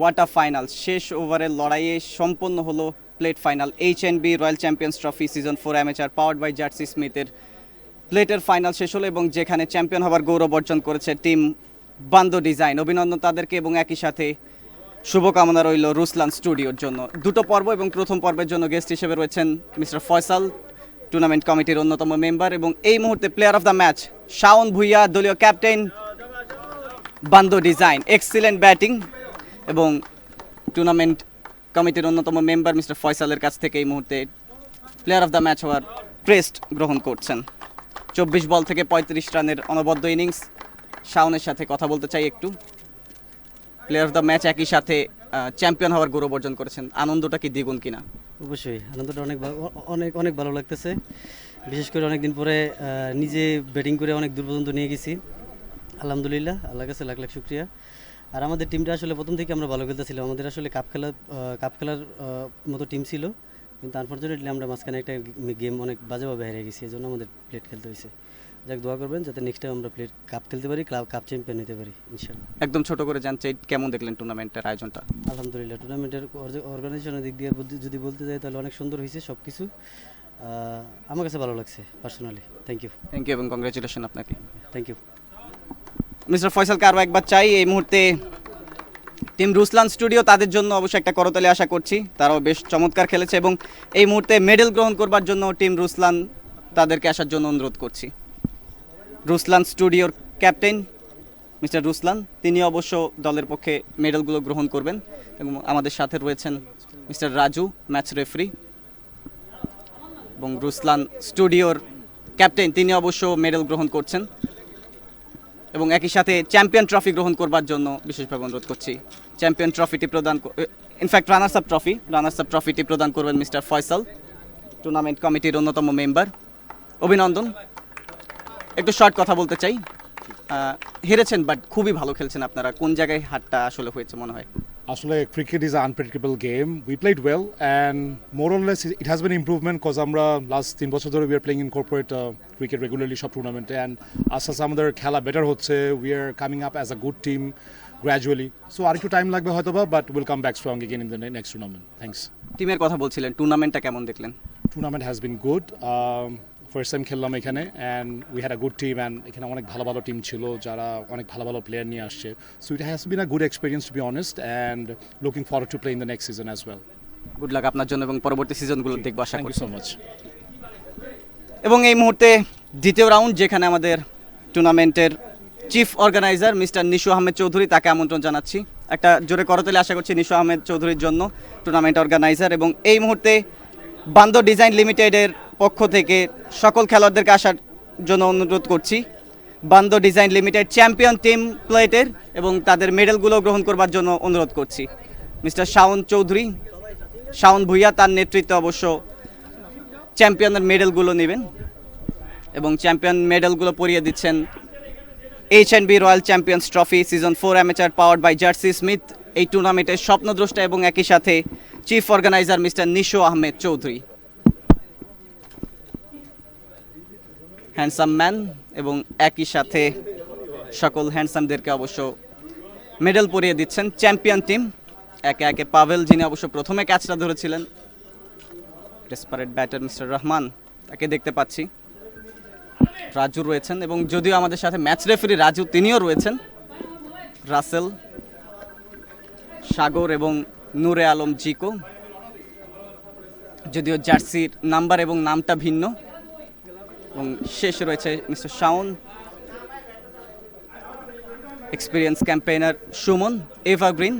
Water final শেষ ওভারের লড়াইয়ে সম্পন্ন হলো plate final H N B royal champions trophy season four amateur powered by jersey স্মিথের প্লেটের ফাইনাল শেষ হলো এবং যেখানে চ্যাম্পিয়ন হওয়ার গৌরব অর্জন করেছে টিম বান্দো ডিজাইন অভিনন্দন তাদেরকে এবং একই সাথে শুভকামনা রইল রুসলান স্টুডিওর জন্য। দুটো পর্ব এবং প্রথম পর্বের জন্য গেস্ট হিসেবে রয়েছেন মিস্টার ফয়সাল টুর্নামেন্ট কমিটির অন্যতম মেম্বার এবং এই মুহূর্তে player of the match Shaon Bhuiyan, দলীয় captain Bando design excellent batting এবং টুর্নামেন্ট কমিটির অন্যতম মেম্বার মিস্টার ফয়সালের কাছ থেকে এই মুহূর্তে প্লেয়ার অফ দ্য ম্যাচ হওয়ার ক্রেস্ট গ্রহণ করছেন। চব্বিশ বল থেকে পঁয়ত্রিশ রানের অনবদ্য ইনিংস শাওনের সাথে কথা বলতে চাই একটু। প্লেয়ার অফ দ্য ম্যাচ একই সাথে চ্যাম্পিয়ন হওয়ার গৌরব অর্জন করেছেন। আনন্দটা কি দ্বিগুণ কিনা? অবশ্যই, আনন্দটা অনেক অনেক অনেক ভালো লাগতেছে। বিশেষ করে অনেক দিন পরে নিজে ব্যাটিং করে অনেক দূর পর্যন্ত নিয়ে গেছি। আলহামদুলিল্লাহ আল্লাহ কাছে লাখ লাখ শুক্রিয়া। আর আমাদের টিমটা আসলে প্রথম থেকে আমরা ভালো খেলতেছিলাম। আমাদের আসলে কাপ খেলা কাপ খেলার মতো টিম ছিল। কিন্তু আনফর্চুনেটলি আমরা মাঝখানে একটা গেম অনেক বাজেভাবে হেরে গেছি এই জন্য আমাদের প্লেট খেলতে হয়েছে যাক দোয়া করবেন যাতে নেক্সট টাইম আমরা প্লেট কাপ খেলতে পারি ক্লাব কাপ চ্যাম্পিয়ন নিতে পারি ইনশাল্লাহ একদম ছোট করে জানতে চাই কেমন দেখলেন টুর্নামেন্টের আয়োজনটা? আলহামদুলিল্লাহ টুর্নামেন্টের অর্গানাইজেশনের দিক দিয়ে যদি বলতে যাই তাহলে অনেক সুন্দর হয়েছে সব কিছু আমার কাছে ভালো লাগছে personally thank you thank you এবং কংগ্রেচুলেশন আপনাকে। থ্যাংক ইউ মিস্টার ফয়সালকে আরও একবার চাই। এই মুহূর্তে টিম রুসলান স্টুডিও, তাদের জন্য অবশ্যই একটা করতালি আশা করছি। তারাও বেশ চমৎকার খেলেছে এবং এই মুহূর্তে মেডেল গ্রহণ করবার জন্য টিম রুসলান তাদেরকে আসার জন্য অনুরোধ করছি। রুসলান স্টুডিওর ক্যাপ্টেন মিস্টার রুসলান তিনি অবশ্য দলের পক্ষে মেডেলগুলো গ্রহণ করবেন এবং আমাদের সাথে রয়েছেন মিস্টার রাজু, ম্যাচ রেফারি এবং রুসলান স্টুডিওর ক্যাপ্টেন, তিনি অবশ্য মেডেল গ্রহণ করছেন। এবং একই সাথে চ্যাম্পিয়ন ট্রফি গ্রহণ করবার জন্য বিশেষভাবে অনুরোধ করছি। চ্যাম্পিয়ন ট্রফিটি প্রদান in fact runners up trophy runners up ট্রফিটি প্রদান করবেন মিস্টার ফয়সাল টুর্নামেন্ট কমিটির অন্যতম মেম্বার অভিনন্দন। একটু শর্ট কথা বলতে চাই। হেরেছেন বাট খুবই ভালো খেলছেন আপনারা। কোন জায়গায় হারটা আসলে হয়েছে মনে হয়? আসলে cricket is unpredictable game we played well and more or less it has been improvement cause আমরা লাস্ট তিন বছর ধরে we are playing in corporate cricket regularly সব টুর্নামেন্টে অ্যান্ড আস্তে আস্তে আমাদের খেলা বেটার হচ্ছে। We are coming up as a good team gradually so আর একটু টাইম লাগবে হয়তো বা but will come back strong again in the next tournament thanks টিমের কথা বলছিলেন টুর্নামেন্টটা কেমন দেখলেন? Tournament has been good first time খেললাম এখানে and we had a good team and এখানে অনেক ভালো ভালো টিম ছিল যারা অনেক ভালো ভালো প্লেয়ার নিয়ে আসছে। So it has been a good experience to be honest and looking forward to play in the next season as well good luck আপনার জন্য এবং পরবর্তী সিজনগুলো দেখব আশা করি সো মাচ এবং এই মুহূর্তে দ্বিতীয় রাউন্ড যেখানে আমাদের টুর্নামেন্টের chief organiser mister Nishu Ahmed Chowdhury তাকে আমন্ত্রণ জানাচ্ছি। একটা জোরে করতালি আশা করছি নিশু আহমেদ চৌধুরীর জন্য টুর্নামেন্ট অর্গানাইজার এবং এই মুহূর্তে বান্দর ডিজাইন লিমিটেডের পক্ষ থেকে সকল খেলোয়াড়দেরকে আসার জন্য অনুরোধ করছি। Bando design limited champion team প্লেটের এবং তাদের মেডেলগুলো গ্রহণ করবার জন্য অনুরোধ করছি। মিস্টার শাওন চৌধুরী, শাওন ভুইয়া তার নেতৃত্বে অবশ্য চ্যাম্পিয়নের মেডেলগুলো নেবেন এবং চ্যাম্পিয়ন মেডেলগুলো পরিয়ে দিচ্ছেন H N B royal champions trophy season four amateur powered by jersey Smith এই টুর্নামেন্টের স্বপ্নদ্রষ্টা এবং একই সাথে chief organiser mister Nisho Ahmed Chowdhury. Handsome man এবং একই সাথে সকল হ্যান্ডসামদেরকে অবশ্য মেডেল পরিয়ে দিচ্ছেন চ্যাম্পিয়ন টিম একে একে পাভেল যিনি অবশ্য প্রথমে ক্যাচটা ধরেছিলেন ডেসপারেট ব্যাটার মিস্টার রহমান তাকে দেখতে পাচ্ছি। রাজু রয়েছেন এবং যদিও আমাদের সাথে ম্যাচ রেফারি রাজু, তিনিও রয়েছেন। রাসেল, সাগর এবং নূরে আলম জিকো। যদিও জার্সির নাম্বার এবং নামটা ভিন্ন এবং শেষ রয়েছে mister Shaon experience campaigner Suman evergreen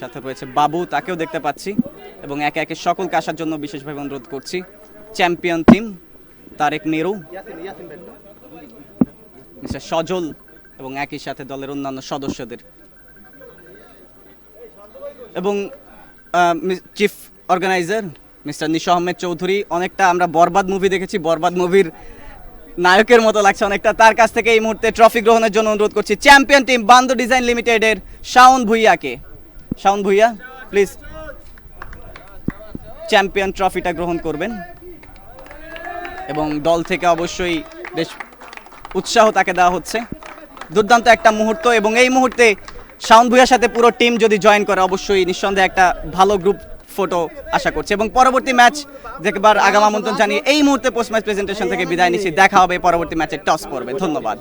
সাথে রয়েছে বাবু, তাকেও দেখতে পাচ্ছি এবং একে একে সকলকে আসার জন্য বিশেষভাবে অনুরোধ করছি। Champion team Tarek Neru mister Sajal এবং একই সাথে দলের অন্যান্য সদস্যদের। এবং chief organiser mister Nisho Ahmed Chowdhury, অনেকটা আমরা বরবাদ মুভি দেখেছি, বরবাদ মুভির নায়কের মতো লাগছে অনেকটা। তার কাছ থেকে এই মুহূর্তে ট্রফি গ্রহণের জন্য অনুরোধ করছি। চ্যাম্পিয়ন টিম বান্দো ডিজাইন লিমিটেডের শাওন ভুইয়াকে। শাওন ভুইয়া প্লিজ চ্যাম্পিয়ন ট্রফিটা গ্রহণ করবেন। এবং দল থেকে অবশ্যই বেশ উৎসাহ তাকে দেওয়া হচ্ছে। দুর্দান্ত একটা মুহূর্ত এবং এই মুহূর্তে শাওন ভুইয়ার সাথে পুরো টিম যদি জয়েন করে, অবশ্যই নিঃসন্দেহে একটা ভালো গ্রুপ ফটো আশা করছি। এবং পরবর্তী ম্যাচ দেখবার আগাম আমন্ত্রণ জানিয়ে এই মুহূর্তে পোস্ট ম্যাচ প্রেজেন্টেশন থেকে বিদায় নিচ্ছি। দেখা হবে পরবর্তী ম্যাচে টস পড়বে ধন্যবাদ।